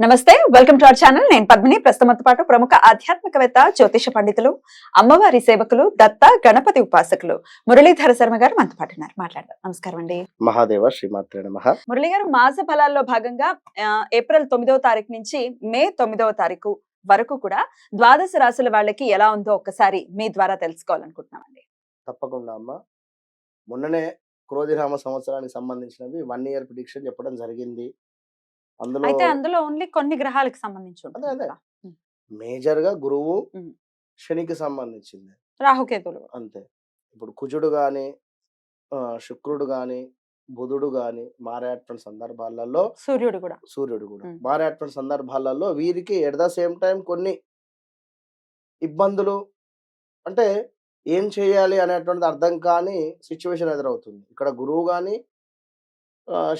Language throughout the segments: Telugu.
నమస్తే వెల్కమ్ టు అవర్ ఛానల్. నేను పద్మిని. ప్రస్తుతంతో పాటు ప్రముఖ ఆధ్యాత్మికవేత్త జ్యోతిష పండితులు అమ్మవారి సేవకులు దత్త గణపతి ఉపాసకులు మురళీధర శర్మ గారు మనతో పాటు ఉన్నారు. మాట్లాడదాం. నమస్కారం అండి. మహాదేవ శ్రీమాత్రే నమ. మురళి గారు మాస ఫలాల్లో భాగంగా ఏప్రిల్ తొమ్మిదవ తారీఖు నుంచి మే తొమ్మిదవ తారీఖు వరకు కూడా ద్వాదశ రాశుల వాళ్ళకి ఎలా ఉందో ఒక్కసారి మీ ద్వారా తెలుసుకోవాలనుకుంటున్నామండి. తప్పకుండా అమ్మ. మొన్ననే క్రోధిరామ సంవత్సరానికి సంబంధించినవి వన్ ఇయర్ ప్రిడిక్షన్ చెప్పడం జరిగింది. అందులో అయితే అందులో ఓన్లీ కొన్ని గ్రహాలకు సంబంధించి అదే, అదే. మేజర్గా గురువు. శనికి సంబంధించింది. రాహుకేతులు అంతే. ఇప్పుడు కుజుడు గాని శుక్రుడు గాని బుధుడు గాని మారేటువంటి సందర్భాలలో సూర్యుడు కూడా. సూర్యుడు కూడా. మారేటువంటి సందర్భాలలో వీరికి ఎట్ ద సేమ్ టైం కొన్ని ఇబ్బందులు అంటే ఏం చేయాలి అనేటువంటిది అర్థం కాని సిచ్యువేషన్ ఎదురవుతుంది. ఇక్కడ గురువు కానీ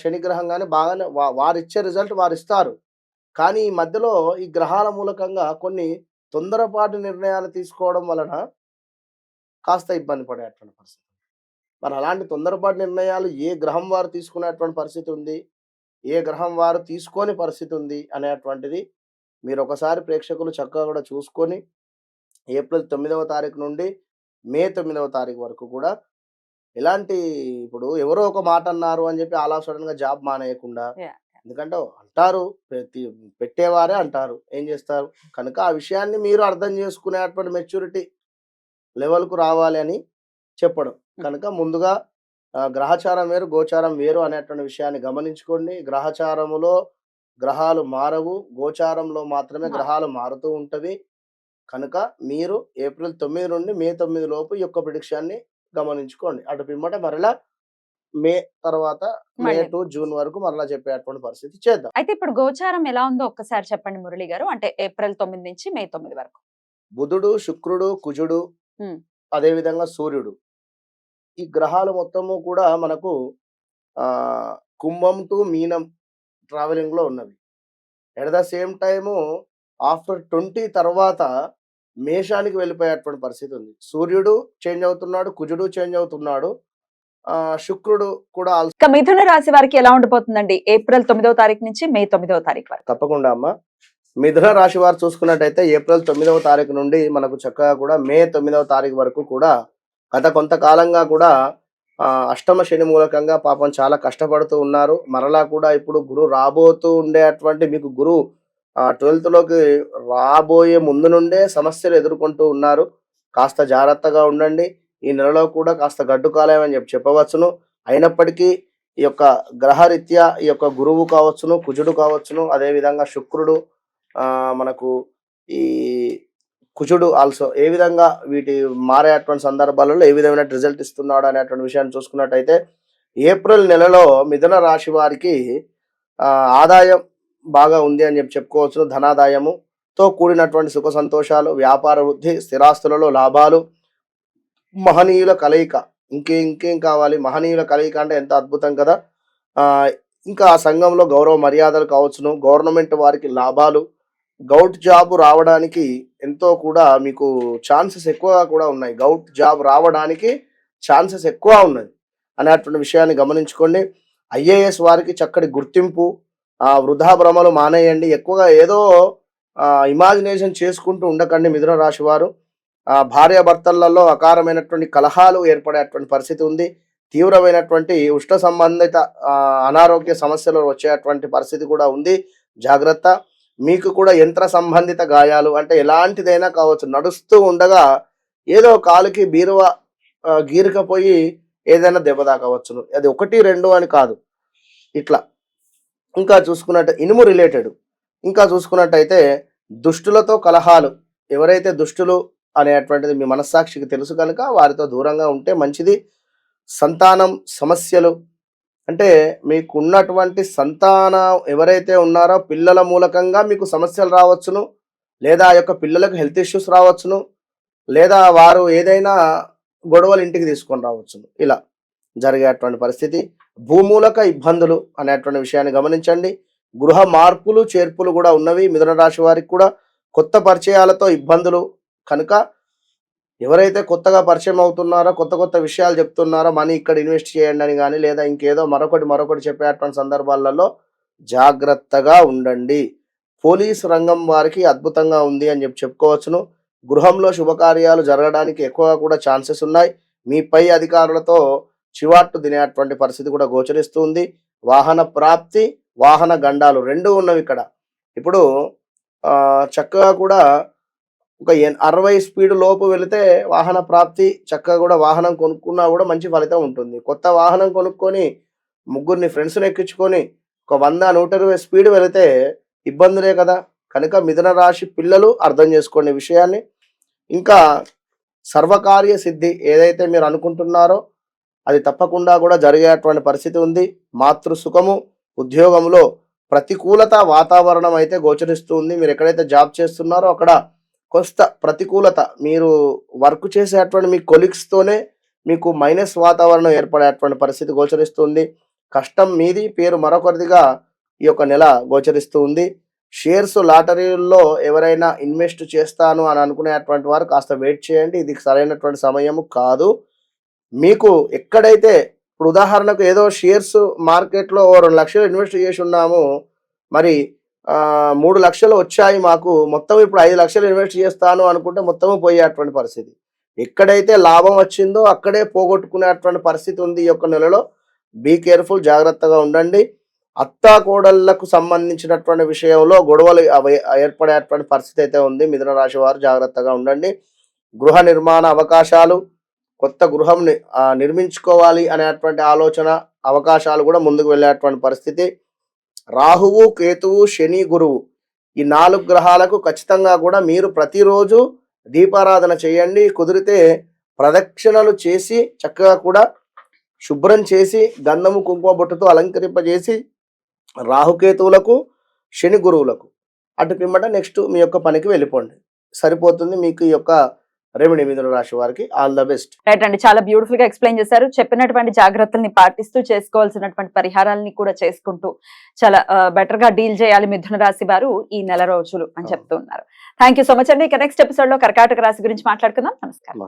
శనిగ్రహం కానీ బాగానే వా- వారిచ్చే రిజల్ట్ వారు ఇస్తారు కానీ ఈ మధ్యలో ఈ గ్రహాల మూలకంగా కొన్ని తొందరపాటు నిర్ణయాలు తీసుకోవడం వలన కాస్త ఇబ్బంది పడేటువంటి పరిస్థితి మరి అలాంటి తొందరపాటు నిర్ణయాలు ఏ గ్రహం వారు తీసుకునేటువంటి పరిస్థితి ఉంది? ఏ గ్రహం వారు తీసుకోని పరిస్థితి ఉంది? అనేటువంటిది మీరు ఒకసారి ప్రేక్షకులు చక్కగా కూడా చూసుకొని ఏప్రిల్ తొమ్మిదవ తారీఖు నుండి మే తొమ్మిదవ తారీఖు వరకు కూడా ఎలాంటి ఇప్పుడు ఎవరో ఒక మాట అన్నారు అని చెప్పి అలా సడన్గా జాబ్ మానేయకుండా. ఎందుకంటే అంటారు పెట్టేవారే అంటారు. ఏం చేస్తారు? కనుక ఆ విషయాన్ని మీరు అర్థం చేసుకునేటువంటి మెచ్యూరిటీ లెవెల్కు రావాలి అని చెప్పడం. కనుక ముందుగా గ్రహచారం వేరు గోచారం వేరు అనేటువంటి విషయాన్ని గమనించుకోండి. గ్రహచారములో గ్రహాలు మారవు గోచారంలో మాత్రమే గ్రహాలు మారుతూ ఉంటవి. కనుక మీరు ఏప్రిల్ తొమ్మిది నుండి మే తొమ్మిది లోపు ఈ యొక్క ప్రిడిక్షన్ని గమనించుకోండి. అటు పిమ్మట మరలా మే తర్వాత మే. టు జూన్ వరకు మరలా చెప్పేటువంటి పరిస్థితి చేద్దాం. అయితే ఇప్పుడు గోచారం ఎలా ఉందో ఒక్కసారి చెప్పండి మురళి గారు. అంటే ఏప్రిల్ తొమ్మిది నుంచి మే తొమ్మిది వరకు. బుధుడు శుక్రుడు కుజుడు. అదే విధంగా సూర్యుడు. ఈ గ్రహాలు మొత్తము కూడా మనకు ఆ కుంభం టు మీనం ట్రావెలింగ్లో ఉన్నవి. At the same time after twenty తర్వాత మేషానికి వెళ్ళిపోయేటువంటి పరిస్థితి ఉంది. సూర్యుడు చేంజ్ అవుతున్నాడు కుజుడు చేంజ్ అవుతున్నాడు ఆ శుక్రుడు కూడా ఇక మిథున రాశి వారికి ఎలా ఉండిపోతుందండి? ఏప్రిల్ తొమ్మిదవ తారీఖు నుంచి మే తొమ్మిదవ తారీఖు వరకు. తప్పకుండా అమ్మ. మిథున రాశి వారు చూసుకున్నట్టయితే ఏప్రిల్ తొమ్మిదవ తారీఖు నుండి మనకు చక్కగా కూడా మే తొమ్మిదవ తారీఖు వరకు కూడా గత కొంతకాలంగా కూడా ఆ, అష్టమ శని మూలకంగా పాపం చాలా కష్టపడుతూ ఉన్నారు. మరలా కూడా ఇప్పుడు గురు రాబోతూ ఉండేటువంటి మీకు గురు ట్వెల్త్లోకి రాబోయే ముందు నుండే సమస్యలు ఎదుర్కొంటూ ఉన్నారు. కాస్త జాగ్రత్తగా ఉండండి. ఈ నెలలో కూడా కాస్త గడ్డు కాలం అని చెప్పి చెప్పవచ్చును. అయినప్పటికీ ఈ యొక్క గ్రహరీత్యా ఈ యొక్క గురువు కావచ్చును కుజుడు కావచ్చును. అదేవిధంగా శుక్రుడు మనకు ఈ కుజుడు ఆల్సో ఏ విధంగా వీటి మారేటువంటి సందర్భాలలో ఏ విధమైన రిజల్ట్ ఇస్తున్నాడు అనేటువంటి విషయాన్ని చూసుకున్నట్టయితే ఏప్రిల్ నెలలో మిథున రాశి వారికి ఆదాయం బాగా ఉంది అని చెప్పి చెప్పుకోవచ్చు. ధనాదాయము తో కూడినటువంటి సుఖ సంతోషాలు వ్యాపార వృద్ధి స్థిరాస్తులలో లాభాలు మహనీయుల కలయిక. ఇంకే ఇంకేం కావాలి? మహనీయుల కలయిక అంటే ఎంత అద్భుతం కదా! ఇంకా ఆ సంఘంలో గౌరవ మర్యాదలు కావచ్చును. గవర్నమెంట్ వారికి లాభాలు గౌట్ జాబ్ రావడానికి ఎంతో కూడా మీకు ఛాన్సెస్ ఎక్కువగా కూడా ఉన్నాయి. గౌట్ జాబ్ రావడానికి ఛాన్సెస్ ఎక్కువ ఉన్నది అనేటువంటి విషయాన్ని గమనించుకోండి. ఐఏఎస్ వారికి చక్కటి గుర్తింపు ఆ వృధా భ్రమలు మానేయండి. ఎక్కువగా ఏదో ఇమాజినేషన్ చేసుకుంటూ ఉండకండి మిథున రాశి వారు. ఆ భార్యాభర్తలలో అకారమైనటువంటి కలహాలు ఏర్పడేటువంటి పరిస్థితి ఉంది. తీవ్రమైనటువంటి ఉష్ణ సంబంధిత అనారోగ్య సమస్యలు వచ్చేటువంటి పరిస్థితి కూడా ఉంది. జాగ్రత్త. మీకు కూడా యంత్ర సంబంధిత గాయాలు అంటే ఎలాంటిదైనా కావచ్చు. నడుస్తూ ఉండగా ఏదో కాలుకి బీరువా గీరకపోయి గీరుకపోయి ఏదైనా దెబ్బ తాకవచ్చును అది ఒకటి రెండు అని కాదు. ఇట్లా. ఇంకా చూసుకున్నట్టు ఇనుము రిలేటెడ్ ఇంకా చూసుకున్నట్టయితే దుష్టులతో కలహాలు. ఎవరైతే దుష్టులు అనేటువంటిది మీ మనస్సాక్షికి తెలుసు కనుక వారితో దూరంగా ఉంటే మంచిది. సంతానం సమస్యలు. అంటే మీకు ఉన్నటువంటి సంతానం ఎవరైతే ఉన్నారో పిల్లల మూలకంగా మీకు సమస్యలు రావచ్చును. లేదా ఆ యొక్క పిల్లలకు హెల్త్ ఇష్యూస్ రావచ్చును. లేదా వారు ఏదైనా గొడవలు ఇంటికి తీసుకొని రావచ్చును. ఇలా. జరిగేటువంటి పరిస్థితి. భూమూలక ఇబ్బందులు అనేటువంటి విషయాన్ని గమనించండి. గృహ మార్పులు చేర్పులు కూడా ఉన్నవి. మిథున రాశి వారికి కూడా కొత్త పరిచయాలతో ఇబ్బందులు కనుక ఎవరైతే కొత్తగా పరిచయం అవుతున్నారో కొత్త కొత్త విషయాలు చెప్తున్నారో మనీ ఇక్కడ ఇన్వెస్ట్ చేయండి అని కానీ లేదా ఇంకేదో మరొకటి మరొకటి చెప్పేటువంటి సందర్భాలలో జాగ్రత్తగా ఉండండి. పోలీస్ రంగం వారికి అద్భుతంగా ఉంది అని చెప్పి చెప్పుకోవచ్చును. గృహంలో శుభకార్యాలు జరగడానికి ఎక్కువగా కూడా ఛాన్సెస్ ఉన్నాయి. మీ పై అధికారులతో చివాట్లు తినేటువంటి పరిస్థితి కూడా గోచరిస్తుంది. వాహన ప్రాప్తి వాహన గండాలు రెండు ఉన్నవి ఇక్కడ. ఇప్పుడు చక్కగా కూడా ఒక ఎన్- అరవై స్పీడ్ లోపు వెళితే వాహన ప్రాప్తి చక్కగా కూడా వాహనం కొనుక్కున్నా కూడా మంచి ఫలితం ఉంటుంది. కొత్త వాహనం కొనుక్కొని ముగ్గురిని ఫ్రెండ్స్ని ఎక్కించుకొని ఒక వంద నూట ఇరవై స్పీడ్ వెళితే ఇబ్బందులే కదా. కనుక మిథున రాశి పిల్లలు అర్థం చేసుకోండి విషయాన్ని. ఇంకా సర్వకార్య సిద్ధి ఏదైతే మీరు అనుకుంటున్నారో అది తప్పకుండా కూడా జరిగేటువంటి పరిస్థితి ఉంది. మాతృ సుఖము ఉద్యోగంలో ప్రతికూలత వాతావరణం అయితే గోచరిస్తుంది మీరు ఎక్కడైతే జాబ్ చేస్తున్నారో అక్కడ కొంత ప్రతికూలత మీరు వర్క్ చేసేటువంటి మీ కొలీగ్స్తోనే మీకు మైనస్ వాతావరణం ఏర్పడేటువంటి పరిస్థితి గోచరిస్తుంది కష్టం మీది పేరు మరొకరిదిగా ఈ యొక్క నెల గోచరిస్తుంది షేర్స్ లాటరీల్లో ఎవరైనా ఇన్వెస్ట్ చేస్తాను అని అనుకునేటువంటి వారు కాస్త వెయిట్ చేయండి. ఇది సరైనటువంటి సమయము కాదు. మీకు ఎక్కడైతే ఇప్పుడు ఉదాహరణకు ఏదో షేర్స్ మార్కెట్లో ఓ రెండు లక్షలు ఇన్వెస్ట్ చేసి ఉన్నాము మరి మూడు లక్షలు వచ్చాయి మాకు మొత్తం ఇప్పుడు ఐదు లక్షలు ఇన్వెస్ట్ చేస్తాను అనుకుంటే మొత్తము పోయేటువంటి పరిస్థితి. ఎక్కడైతే లాభం వచ్చిందో అక్కడే పోగొట్టుకునేటువంటి పరిస్థితి ఉంది ఈ యొక్క నెలలో. బీ కేర్ఫుల్ జాగ్రత్తగా ఉండండి. అత్తా కోడళ్ళకు సంబంధించినటువంటి విషయంలో గొడవలు ఏర్పడేటువంటి పరిస్థితి అయితే ఉంది. మిథున రాశి వారు జాగ్రత్తగా ఉండండి. గృహ నిర్మాణ అవకాశాలు కొత్త గృహంని నిర్మించుకోవాలి అనేటువంటి ఆలోచన అవకాశాలు కూడా ముందుకు వెళ్ళేటువంటి పరిస్థితి. రాహువు కేతువు శని గురువు ఈ నాలుగు గ్రహాలకు ఖచ్చితంగా కూడా మీరు ప్రతిరోజు దీపారాధన చేయండి. కుదిరితే ప్రదక్షిణలు చేసి చక్కగా కూడా శుభ్రం చేసి గంధము కుంకుమ బొట్టుతో అలంకరింపజేసి రాహుకేతువులకు శని గురువులకు. అటు పిమ్మట నెక్స్ట్ మీ యొక్క పనికి వెళ్ళిపోండి. సరిపోతుంది మీకు ఈ యొక్క రెమెడీ మిథున రాశి వారికి ఆల్ ద బెస్ట్. రైట్ అండి చాలా బ్యూటిఫుల్గా ఎక్స్ప్లెయిన్ చేశారు. చెప్పినటువంటి జాగ్రత్తల్ని పాటిస్తూ చేసుకోవాల్సినటువంటి పరిహారాలని కూడా చేసుకుంటూ చాలా బెటర్గా డీల్ చేయాలి మిథున రాశి వారు ఈ నెల రోజులు అని అవును. చెప్తూ ఉన్నారు. థ్యాంక్ యూ సో మచ్ అండి. ఇక నెక్స్ట్ ఎపిసోడ్లో కర్కాటక రాశి గురించి మాట్లాడుకుందాం. నమస్కారం.